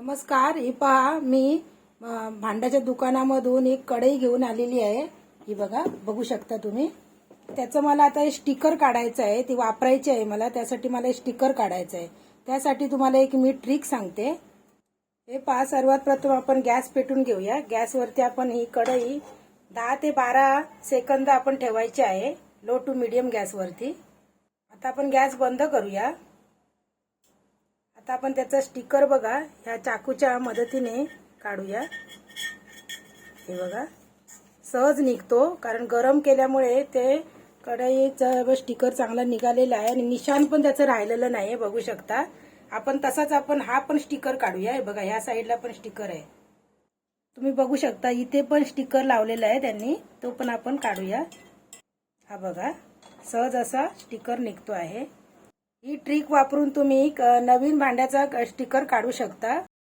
नमस्कार ही पहा मी भांड्याच्या दुकानामधून एक कढई घेऊन आलेली आहे. ही बघा बघू शकता तुम्ही. त्याचं मला आता स्टिकर काढायचं आहे. ती वापरायची आहे मला त्यासाठी मला स्टिकर काढायचं आहे. त्यासाठी तुम्हाला एक मी ट्रिक सांगते. हे पहा सर्वात प्रथम आपण गॅस पेटून घेऊया. गॅसवरती आपण ही कढई दहा ते बारा सेकंद आपण ठेवायची आहे लो टू मिडियम गॅसवरती. आता आपण गॅस बंद करूया. आता आपण त्याचा स्टिकर बघा ह्या चाकूच्या मदतीने काढूया. हे बघा. सहज निघतो कारण गरम केल्यामुळे ते कढईचा स्टिकर चांगला निघालेला आहे आणि निशाण पण त्याचं राहिलेलं नाही बघू शकता. आपण तसाच आपण हा पण स्टिकर काढूया. हे बघा ह्या साईडला पण स्टिकर आहे. तुम्ही बघू शकता इथे पण स्टिकर लावलेला आहे त्यांनी. तो पण आपण काढूया. हा बघा सहज असा स्टिकर निघतो आहे. ही ट्रिक वापरून तुम्ही क- नवीन भांड्याचा क- स्टिकर काढू शकता.